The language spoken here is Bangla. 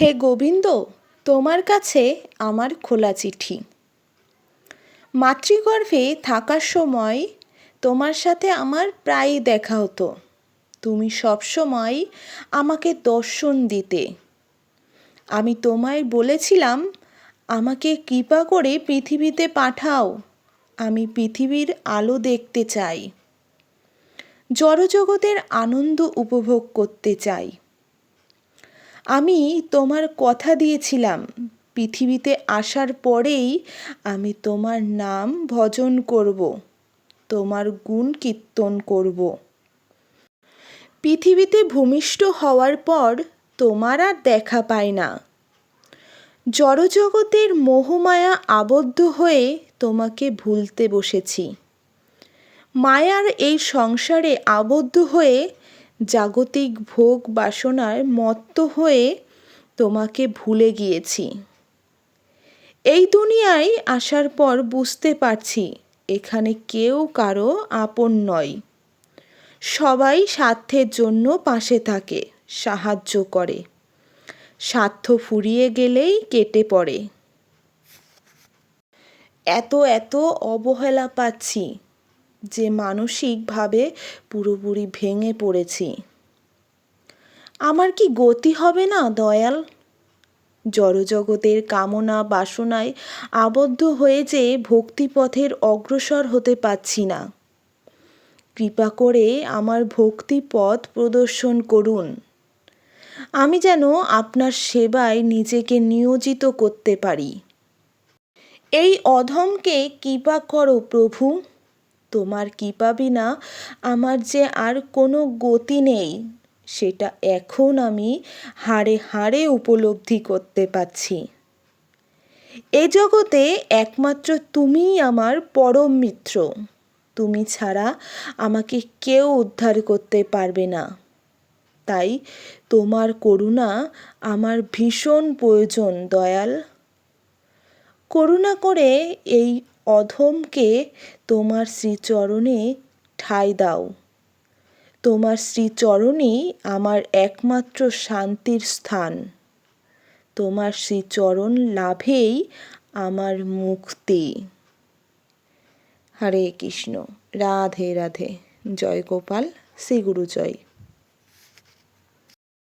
হে গোবিন্দ, তোমার কাছে আমার খোলা চিঠি। মাতৃগর্ভে থাকার সময় তোমার সাথে আমার প্রায়ই দেখা হতো। তুমি সবসময় আমাকে দর্শন দিতে। আমি তোমায় বলেছিলাম, আমাকে কৃপা করে পৃথিবীতে পাঠাও। আমি পৃথিবীর আলো দেখতে চাই। জড়জগতের আনন্দ উপভোগ করতে চাই। আমি তোমার কথা দিয়েছিলাম। পৃথিবীতে আসার পরেই আমি তোমার নাম ভজন করব, তোমার গুণ কীর্তন করব। পৃথিবীতে ভূমিষ্ঠ হওয়ার পর তোমার আর দেখা পায় না। জড়জগতের মোহমায়া আবদ্ধ হয়ে তোমাকে ভুলতে বসেছি। মায়ার এই সংসারে আবদ্ধ হয়ে জাগতিক ভোগ বাসনার মত্ত হয়ে তোমাকে ভুলে গিয়েছি। এই দুনিয়ায় আসার পর বুঝতে পারছি, এখানে কেউ কারও আপন নয়। সবাই স্বার্থের জন্য পাশে থাকে, সাহায্য করে। স্বার্থ ফুরিয়ে গেলেই কেটে পড়ে। এত এত অবহেলা পাচ্ছি। যে মানসিকভাবে পুরোপুরি ভেঙে পড়েছি। আমার কি গতি হবে না, দয়াল? জড়জগতের কামনা বাসনায় আবদ্ধ হয়ে যে ভক্তিপথের অগ্রসর হতে পারছি না। কৃপা করে আমার ভক্তিপথ প্রদর্শন করুন। আমি যেন আপনার সেবায় নিজেকে নিয়োজিত করতে পারি। এই অধমকে কৃপা করো প্রভু। তোমার কৃপা বিনা আমার যে আর কোনো গতি নেই, সেটা এখন আমি হাড়ে হাড়ে উপলব্ধি করতে পারছি। এ জগতে একমাত্র তুমিই আমার পরম মিত্র। তুমি ছাড়া আমাকে কেউ উদ্ধার করতে পারবে না। তাই তোমার করুণা আমার ভীষণ প্রয়োজন, দয়াল। করুণা করে এই অধমকে তোমার শ্রীচরণে ঠাঁই দাও। তোমার শ্রীচরণই আমার একমাত্র শান্তির স্থান। তোমার শ্রীচরণ লাভেই আমার মুক্তি। হরে কৃষ্ণ। রাধে রাধে। জয় গোপাল। শ্রী গুরু জয়।